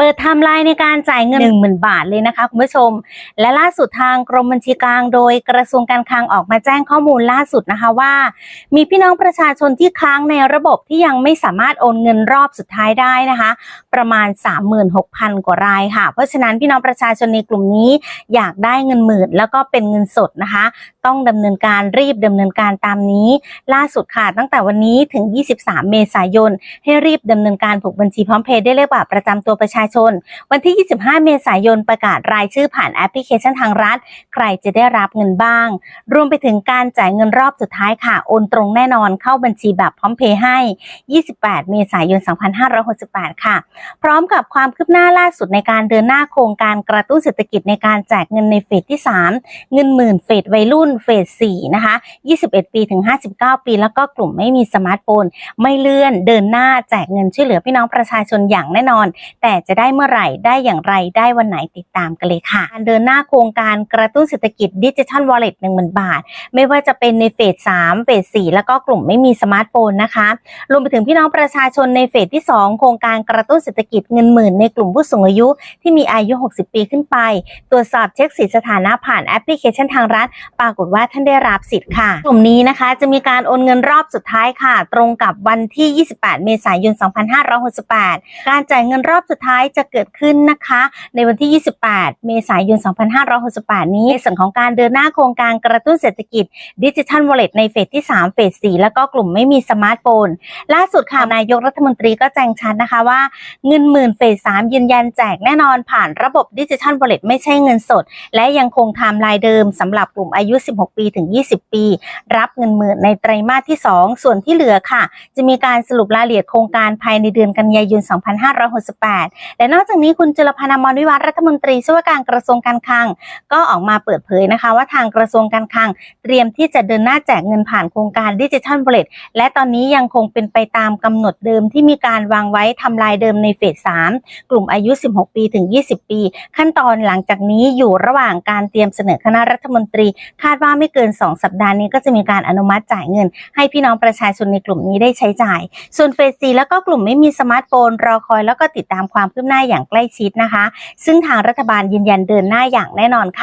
เปิดไทม์ไลน์ในการจ่ายเงิน 10,000 บาทเลยนะคะคุณผู้ชม และล่าสุดทางกรมบัญชีกลางโดยกระทรวงการคลังออกมาแจ้งข้อมูลล่าสุดนะคะว่า มีพี่น้องประชาชนที่ค้างในระบบที่ยังไม่สามารถโอนเงินรอบสุดท้ายได้นะคะ ประมาณ 36,000 กว่ารายค่ะ เพราะฉะนั้นพี่น้องประชาชนในกลุ่มนี้อยากได้เงินหมื่น แล้วก็เป็นเงินสดนะคะ ต้องดำเนินการรีบดำเนินการตามนี้ ล่าสุดค่ะตั้งแต่วันนี้ถึง 23 เมษายน ให้รีบดำเนินการผูกบัญชีพร้อมเพย์ได้เลขบัตรประจำตัวประชาชน วันที่ 25 เมษายนประกาศรายชื่อผ่านแอปพลิเคชันทางรัฐ ใครจะได้รับเงินบ้าง รวมไปถึงการจ่ายเงินรอบสุดท้ายค่ะ โอนตรงแน่นอนเข้าบัญชีแบบพร้อมเพย์ให้ 28 เมษายน 2568 ค่ะ พร้อมกับความคืบหน้าล่าสุดในการเดินหน้าโครงการกระตุ้นเศรษฐกิจในการแจกเงินในเฟสที่ 3 เงินหมื่นเฟสวัยรุ่นเฟส 4 นะคะ 21 ปีถึง 59 ปี แล้วก็กลุ่มไม่มีสมาร์ทโฟน ไม่เลื่อนเดินหน้าแจกเงินช่วยเหลือพี่น้องประชาชนอย่างแน่นอน แต่จะได้เมื่อไหร่ได้อย่างไรได้วันไหนติดตามกันเลยค่ะการเดินหน้าโครงการกระตุ้นเศรษฐกิจดิจิทัลวอลเล็ต1 0,000บาท ไม่ว่าจะเป็นในเฟส3เฟส4แล้วก็กลุ่มไม่มีสมาร์ทโฟนนะคะรวมไปถึงพี่น้องประชาชนในเฟสที่ 2 โครงการกระตุ้นเศรษฐกิจเงินหมื่นในกลุ่มผู้สูงอายุที่มีอายุ 60 ปีขึ้นไป ตรวจสอบเช็คสิทธิสถานะผ่านแอปพลิเคชันทางรัฐ ปรากฏว่าท่านได้รับสิทธิ์ค่ะ กลุ่มนี้นะคะจะมีการโอนเงินรอบสุดท้ายค่ะ ตรงกับวันที่ 28 เมษายน 2568 การจ่ายเงินรอบสุดท้ายจะเกิดขึ้นนะคะ ในวันที่ 28 เมษายน 2568 นี้ ในส่วนของการเดินหน้าโครงการกระตุ้นเศรษฐกิจดิจิทัลวอลเล็ตในเฟสที่ 3 เฟส 4 แล้วก็กลุ่มไม่มีสมาร์ทโฟน ล่าสุดค่ะนายกรัฐมนตรีก็แจ้งชัดนะคะว่าเงินหมื่นเฟส 3 ยืนยันแจกแน่นอนผ่านระบบดิจิทัลวอลเล็ตไม่ใช่เงินสด และยังคงไทม์ไลน์เดิมสำหรับกลุ่มอายุ 16 ปีถึง 20 ปี รับเงินหมื่นในไตรมาสที่ 2 ส่วนที่เหลือค่ะ จะมีการสรุปรายละเอียดโครงการภายในเดือนกันยายน 2568และนอกจากนี้คุณจุลพันธ์อมรวิวัฒน์รัฐมนตรีช่วยว่าการกระทรวงการคลัง ก็ออกมาเปิดเผยนะคะ ว่าทางกระทรวงการคลัง เตรียมที่จะเดินหน้าแจกเงินผ่านโครงการดิจิทัลวอลเลตและตอนนี้ยังคงเป็นไปตามกำหนดเดิมที่มีการวางไว้ทำลายเดิมในเฟส 3 กลุ่มอายุ 16 ปีถึง 20 ปี ขั้นตอนหลังจากนี้อยู่ระหว่างการเตรียมเสนอคณะรัฐมนตรี คาดว่าไม่เกิน 2 สัปดาห์นี้ก็จะมีการอนุมัติจ่ายเงิน ให้พี่น้องประชาชนในกลุ่มนี้ได้ใช้จ่าย ส่วนเฟส 4 แล้วก็กลุ่มไม่มีสมาร์ทโฟนรอคอยแล้วก็ติดตามความคืบหน้าอย่างใกล้ชิดนะคะ ซึ่งทางรัฐบาลยืนยันเดินหน้าอย่างแน่นอนค่ะ